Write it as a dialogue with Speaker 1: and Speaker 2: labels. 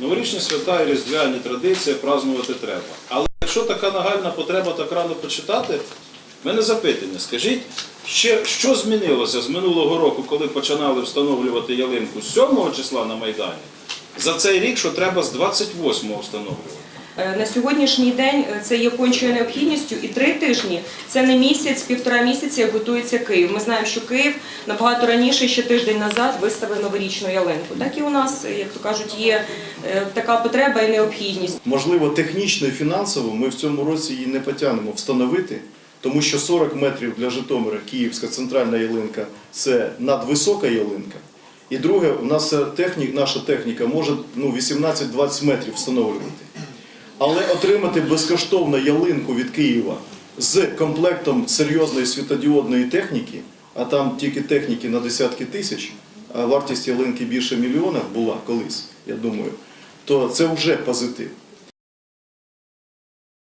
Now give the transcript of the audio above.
Speaker 1: Новорічні свята і різдвяні традиції празнувати треба. Але якщо така нагальна потреба так рано почитати, в мене запитання. Скажіть, ще що змінилося з минулого року, коли починали встановлювати ялинку з 7 числа на Майдані? За цей рік, що треба з 28-го встановлювати?
Speaker 2: Е, На сьогоднішній день е, це є кончою необхідністю, і три тижні це не місяць, півтора місяця, як готується Київ. Ми знаємо, що Київ набагато раніше, ще тиждень назад, виставив новорічну ялинку. Так і у нас, е, як то кажуть, є така потреба і необхідність.
Speaker 3: Можливо, технічно і фінансово ми в цьому році її не потягнемо встановити, тому що 40 метрів для Житомира, Київська центральна ялинка це надвисока ялинка. І друге, у нас технік, наша техніка може ну, 18-20 метрів встановлювати. Але отримати безкоштовно ялинку від Києва з комплектом серйозної світодіодної техніки, а там тільки техніки на десятки тисяч, а вартість ялинки більше мільйона була колись, я думаю, то це вже позитив.